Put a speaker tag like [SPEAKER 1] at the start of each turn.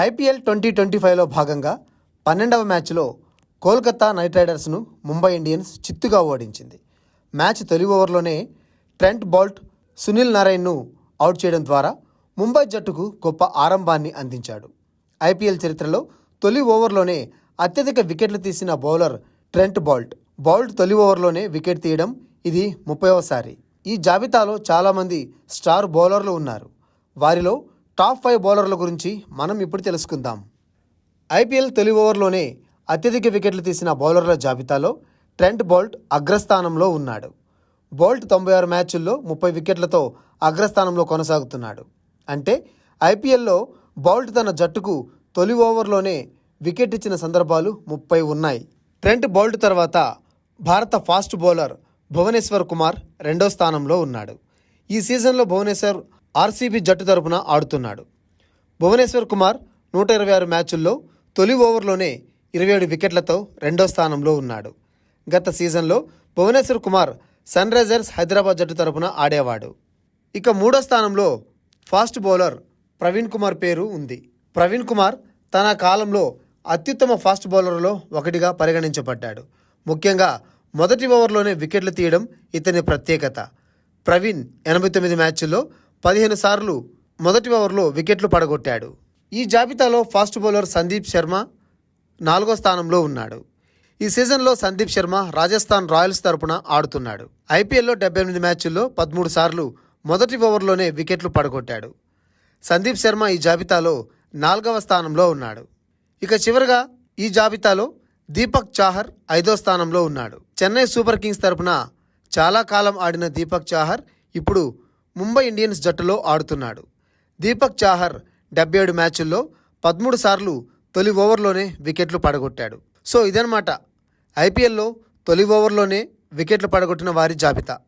[SPEAKER 1] IPL twenty twenty ఫైవ్లో భాగంగా పన్నెండవ మ్యాచ్లో కోల్కతా నైట్ రైడర్స్ను ముంబై ఇండియన్స్ చిత్తుగా ఓడించింది. మ్యాచ్ తొలి ఓవర్లోనే ట్రెంట్ బౌల్ట్ సునీల్ నారాయణ్ను అవుట్ చేయడం ద్వారా ముంబై జట్టుకు గొప్ప ఆరంభాన్ని అందించాడు. ఐపీఎల్ చరిత్రలో తొలి ఓవర్లోనే అత్యధిక వికెట్లు తీసిన బౌలర్ ట్రెంట్ బౌల్ట్. బౌల్ట్ తొలి ఓవర్లోనే వికెట్ తీయడం ఇది ముప్పైవసారి ఈ జాబితాలో చాలామంది స్టార్ బౌలర్లు ఉన్నారు. వారిలో టాప్ ఫైవ్ బౌలర్ల గురించి మనం ఇప్పుడు తెలుసుకుందాం. ఐపీఎల్ తొలి ఓవర్లోనే అత్యధిక వికెట్లు తీసిన బౌలర్ల జాబితాలో ట్రెంట్ బౌల్ట్ అగ్రస్థానంలో ఉన్నాడు. బౌల్ట్ తొంభై ఆరు మ్యాచుల్లో ముప్పై వికెట్లతో అగ్రస్థానంలో కొనసాగుతున్నాడు. అంటే ఐపీఎల్లో బౌల్ట్ తన జట్టుకు తొలి ఓవర్లోనే వికెట్ ఇచ్చిన సందర్భాలు ముప్పై ఉన్నాయి. ట్రెంట్ బౌల్ట్ తర్వాత భారత ఫాస్ట్ బౌలర్ భువనేశ్వర్ కుమార్ రెండో స్థానంలో ఉన్నాడు. ఈ సీజన్లో భువనేశ్వర్ ఆర్సీబీ జట్టు తరపున ఆడుతున్నాడు. భువనేశ్వర్ కుమార్ నూట ఇరవై ఆరు మ్యాచుల్లో తొలి ఓవర్లోనే ఇరవై ఏడు వికెట్లతో రెండో స్థానంలో ఉన్నాడు. గత సీజన్లో భువనేశ్వర్ కుమార్ సన్ రైజర్స్ హైదరాబాద్ జట్టు తరపున ఆడేవాడు. ఇక మూడో స్థానంలో ఫాస్ట్ బౌలర్ ప్రవీణ్ కుమార్ పేరు ఉంది. ప్రవీణ్ కుమార్ తన కాలంలో అత్యుత్తమ ఫాస్ట్ బౌలర్లో ఒకటిగా పరిగణించబడ్డాడు. ముఖ్యంగా మొదటి ఓవర్లోనే వికెట్లు తీయడం ఇతని ప్రత్యేకత. ప్రవీణ్ ఎనభై తొమ్మిది మ్యాచ్ల్లో పదిహేను సార్లు మొదటి ఓవర్లో వికెట్లు పడగొట్టాడు. ఈ జాబితాలో ఫాస్ట్ బౌలర్ సందీప్ శర్మ నాలుగో స్థానంలో ఉన్నాడు. ఈ సీజన్లో సందీప్ శర్మ రాజస్థాన్ రాయల్స్ తరపున ఆడుతున్నాడు. ఐపీఎల్లో డెబ్బై ఎనిమిది మ్యాచ్ల్లో పదమూడు సార్లు మొదటి ఓవర్లోనే వికెట్లు పడగొట్టాడు. సందీప్ శర్మ ఈ జాబితాలో నాలుగవ స్థానంలో ఉన్నాడు. ఇక చివరగా ఈ జాబితాలో దీపక్ చాహర్ ఐదో స్థానంలో ఉన్నాడు. చెన్నై సూపర్ కింగ్స్ తరపున చాలా కాలం ఆడిన దీపక్ చాహర్ ఇప్పుడు ముంబై ఇండియన్స్ జట్టులో ఆడుతున్నాడు. దీపక్ చాహర్ డెబ్బై ఏడు మ్యాచుల్లో పదమూడు సార్లు తొలి ఓవర్లోనే వికెట్లు పడగొట్టాడు. సో ఇదనమాట ఐపీఎల్లో తొలి ఓవర్లోనే వికెట్లు పడగొట్టిన వారి జాబితా.